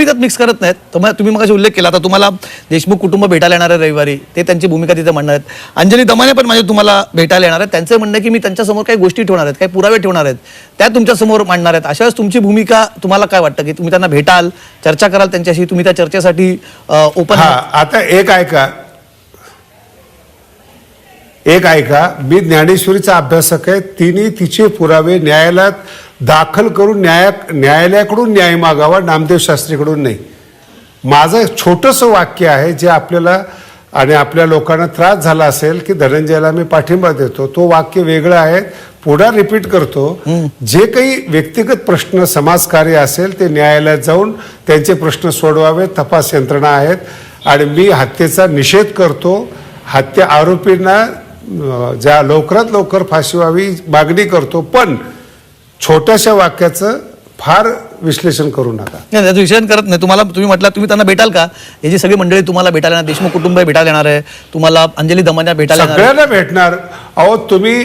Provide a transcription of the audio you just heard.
भूमिकात mix करत नाहीत. तर मग तुम्ही मग उल्लेख केला. आता तुम्हाला देशमुख कुटुंब भेटायला येणार आहे रविवारी. ते त्यांची भूमिका तिथे म्हणणार आहेत. अंजली दमाने पण माझे तुम्हाला भेटायला येणार आहेत. त्यांचं म्हणणं की मी त्यांच्यासमोर काही गोष्टी ठेवणार आहेत काही पुरावे ठेवणार आहेत. त्या तुमच्यासमोर मांडणार आहेत. अशा वेळेस तुमची भूमिका तुम्हाला काय वाटतं? की तुम्ही त्यांना भेटाल चर्चा कराल त्यांच्याशी तुम्ही त्या चर्चेसाठी ओपन आता एक ऐका. एक ऐका मी ज्ञानेश्वरीचा अभ्यासक आहे तिने तिचे पुरावे न्यायालयात दाखल करून न्याया न्यायालयाकडून न्याय मागावा नामदेव शास्त्रीकडून नाही. माझं छोटंसं वाक्य आहे जे आपल्याला आणि आपल्या लोकांना त्रास झाला असेल की धनंजयला मी पाठिंबा देतो. तो वाक्य वेगळं आहे पुढे रिपीट करतो. जे काही व्यक्तिगत प्रश्न समाजकार्य असेल ते न्यायालयात जाऊन त्यांचे प्रश्न सोडवावे तपास यंत्रणा आहेत. आणि मी हत्येचा निषेध करतो. हत्या आरोपींना ज्या लवकरात लवकर फाशी व्हावी मागणी करतो पण छोट्याशा वाक्याचं फार विश्लेषण करू नका. नाही त्याचं विषय करत नाही. तुम्हाला तुम्ही म्हटलं तुम्ही त्यांना भेटाल का? हे जी सगळी मंडळी तुम्हाला भेटायला येणार देशमुख कुटुंब भेटायला येणार आहे तुम्हाला अंजली दमान्या भेटायला येणार. सगळ्यांना भेटणार. अहो तुम्ही